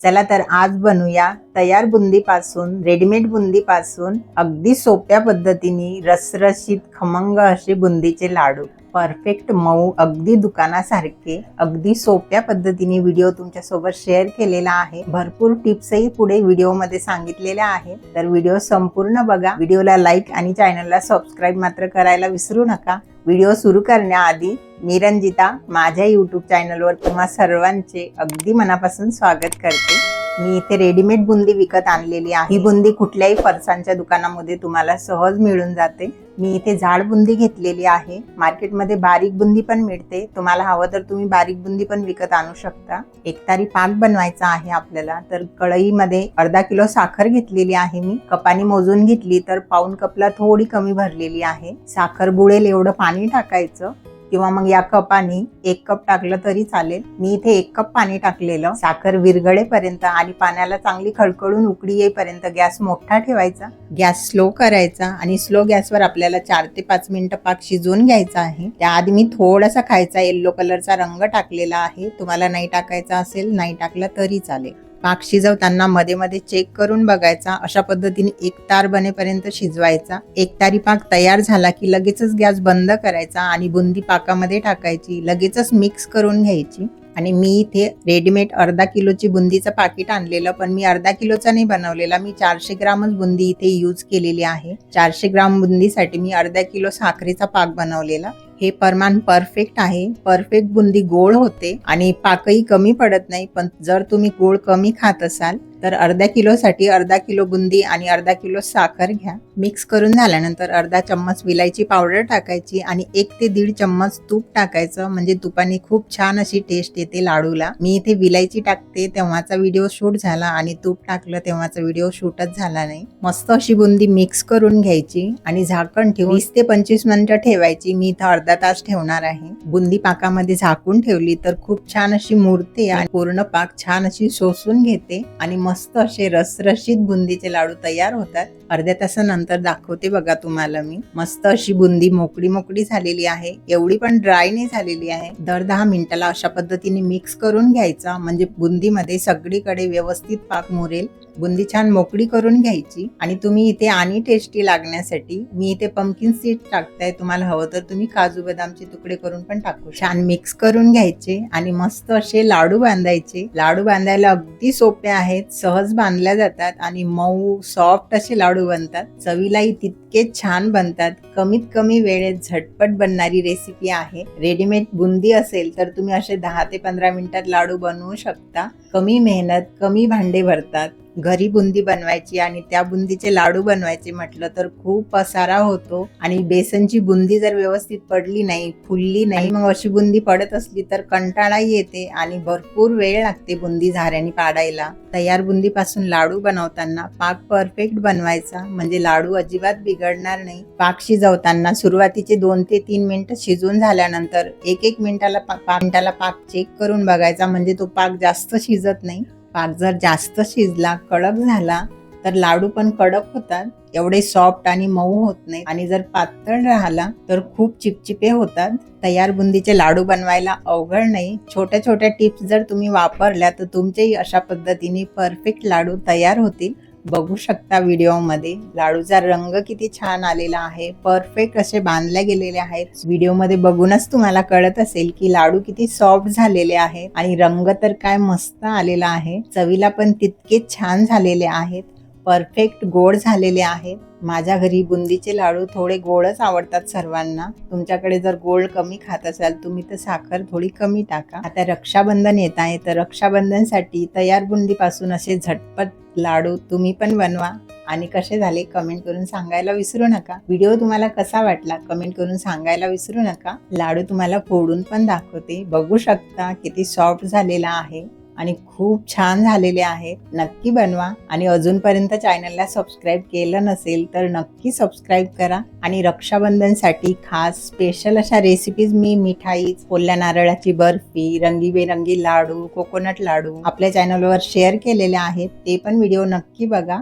चला तर आज बनवूया तयार बुंदीपासून रेडीमेड बुंदीपासून अगदी सोप्या पद्धतीने रसरशीत खमंग असे बुंदीचे लाडू. परफेक्ट मऊ अगदी दुकानासारखे अगदी सोप्या पद्धतीने व्हिडिओ तुमच्यासोबत शेअर केलेला आहे. भरपूर टिप्सही पुढे व्हिडिओमध्ये सांगितलेल्या आहेत. तर व्हिडिओ संपूर्ण बघा. व्हिडिओला लाईक आणि चॅनलला सबस्क्राईब मात्र करायला विसरू नका. व्हिडिओ सुरू करण्याआधी मी रंजिता माझ्या यूट्यूब चॅनलवर तुम्हा सर्वांचे अगदी मनापासून स्वागत करते. मी इथे रेडीमेड बुंदी विकत आणलेली आहे. ही बुंदी कुठल्याही फरसांच्या दुकानामध्ये तुम्हाला सहज मिळून जाते. मी इथे झाड बुंदी घेतलेली आहे. मार्केटमध्ये बारीक बुंदी पण मिळते. तुम्हाला हवं तर तुम्ही बारीक बुंदी पण विकत आणू शकता. एकतारी पाक बनवायचा आहे आपल्याला. तर कढईमध्ये अर्धा किलो साखर घेतलेली आहे मी. कपाने मोजून घेतली तर पाऊन कपला थोडी कमी भरलेली आहे. साखर बुडेल एवढं पाणी टाकायचं. किंवा मग या कपानी एक कप टाकलं तरी चालेल. मी इथे एक कप पाणी टाकलेलं. साखर विरगळेपर्यंत आणि पाण्याला चांगली खळखळून उकडी येईपर्यंत गॅस मोठा ठेवायचा. गॅस स्लो करायचा आणि स्लो गॅसवर आपल्याला चार ते पाच मिनिटं पाक शिजवून घ्यायचा आहे. त्याआधी मी थोडासा खायचा येल्लो कलरचा रंग टाकलेला आहे. तुम्हाला नाही टाकायचा असेल नाही टाकला तरी चालेल. पाक शिजवताना मध्ये मध्ये चेक करून बघायचा. अशा पद्धतीने एक तार बनेपर्यंत शिजवायचा. एक तारी पाक तयार झाला की लगेचच गॅस बंद करायचा आणि बुंदी पाकामध्ये टाकायची. लगेचच मिक्स करून घ्यायची. आणि मी इथे रेडीमेड अर्धा किलोची बुंदीचं पाकिट आणलेलं पण मी अर्धा किलोचा नाही बनवलेला. मी चारशे ग्रामच बुंदी इथे यूज केलेली आहे. चारशे ग्राम बुंदीसाठी मी अर्धा किलो साखरेचा पाक बनवलेला. हे प्रमाण परफेक्ट आहे. परफेक्ट बुंदी गोड होते आणि पाकही कमी पडत नाही पण जर तुम्ही गोड कमी खात असाल तर अर्ध्या किलोसाठी अर्धा किलो बुंदी आणि अर्धा किलो साखर घ्या. मिक्स करून झाल्यानंतर अर्धा चम्मच विलायची पावडर टाकायची आणि एक ते दीड चम्मच तूप टाकायचं. म्हणजे तुपाने खूप छान अशी टेस्ट येते लाडूला. मी इथे विलायची टाकते तेव्हाचा व्हिडिओ शूट झाला आणि तूप टाकलं तेव्हाचा व्हिडिओ शूटच झाला नाही. मस्त अशी बुंदी मिक्स करून घ्यायची आणि झाकण ठेवून वीस ते पंचवीस मिनिटं ठेवायची. मी इथं अर्धा तास ठेवणार आहे. बुंदी पाकामध्ये झाकून ठेवली तर खूप छान अशी मुरते आणि पूर्ण पाक छान अशी शोषून घेते आणि मस्त असे रसरशीत बुंदीचे लाडू तयार होतात. अर्ध्या तासानंतर दाखवते बघा तुम्हाला मी. मस्त अशी बुंदी मोकळी मोकळी झालेली आहे. एवढी पण ड्राय नाही झालेली आहे. दर दहा मिनिटाला अशा पद्धतीने मिक्स करून घ्यायचा. म्हणजे बुंदीमध्ये सगळीकडे व्यवस्थित पाक मुरेल. बुंदी छान मोकळी करून घ्यायची आणि तुम्ही इथे आणि टेस्टी लागण्यासाठी मी इथे पंकिन सीड टाकताय. तुम्हाला हवं तर तुम्ही काजू बदामचे तुकडे करून पण टाकू छान मिक्स करून घ्यायचे आणि मस्त असे लाडू बांधायचे. लाडू बांधायला अगदी सोपे आहेत सहज बांधल्या जातात आणि मऊ सॉफ्ट असे लाडू बनतात. चवीलाही तितके छान बनतात. कमीत कमी वेळेत झटपट बनणारी रेसिपी आहे. रेडीमेड बुंदी असेल तर तुम्ही असे दहा ते पंधरा मिनिटात लाडू बनवू शकता. कमी मेहनत कमी भांडे भरतात. घरी बुंदी बनवायची आणि त्या बुंदीचे लाडू बनवायचे म्हटलं तर खूप पसारा होतो. आणि बेसनची बुंदी जर व्यवस्थित पडली नाही फुलली नाही मग अशी बुंदी पडत असली तर कंटाळा येते आणि भरपूर वेळ लागते बुंदी झाऱ्याने पाडायला. तयार बुंदीपासून लाडू बनवताना पाक परफेक्ट बनवायचा म्हणजे लाडू अजिबात बिघडणार नाही. पाक शिजवताना सुरुवातीचे दोन ते तीन मिनिटं शिजून झाल्यानंतर एक एक मिनिटाला पाच मिनिटाला पाक चेक करून बघायचा म्हणजे तो पाक जास्त शिजत नाही. फार जर जास्त शिजला कडक झाला तर लाडू पण कडक होतात. एवढे सॉफ्ट आणि मऊ होत नाही आणि जर पातळ राहिला तर खूप चिपचिपे होतात. तयार बुंदीचे लाडू बनवायला अवघड नाही. छोट्या छोट्या टिप्स जर तुम्ही वापरल्या तर तुमचेही अशा पद्धतीने परफेक्ट लाडू तयार होतील. बघू शकता व्हिडिओमध्ये. लाडूचा रंग किती छान आलेला आहे. परफेक्ट असे बांधले गेलेले आहेत. व्हिडिओमध्ये बघूनच तुम्हाला कळत असेल की लाडू किती सॉफ्ट झालेले आहेत आणि रंग तर काय मस्त आलेला आहे. चवीला पण तितकेच छान झालेले आहेत. परफेक्ट गोड झालेले आहेत. माझ्या घरी बुंदीचे लाडू थोडे गोडच आवडतात सर्वांना. तुमच्याकडे जर गोड कमी खात असाल तुम्ही तर साखर थोडी कमी टाका. आता रक्षाबंधन येत आहे तर रक्षाबंधनसाठी तयार बुंदीपासून असे झटपट लाडू तुम्ही पण बनवा. आणि कसे झाले कमेंट करून सांगायला विसरू नका. व्हिडिओ तुम्हाला कसा वाटला कमेंट करून सांगायला विसरू नका. लाडू तुम्हाला फोडून पण दाखवते. बघू शकता किती सॉफ्ट झालेला आहे. आणि खूप छान झालेले आहेत. नक्की बनवा. आणि अजूनपर्यंत चॅनलला सबस्क्राईब केलं नसेल तर नक्की सबस्क्राईब करा. आणि रक्षाबंधनसाठी खास स्पेशल अशा रेसिपीज मी मिठाई ओल्या नारळाची बर्फी रंगीबेरंगी लाडू कोकोनट लाडू आपल्या चॅनलवर शेअर केलेले आहेत. ते पण व्हिडिओ नक्की बघा.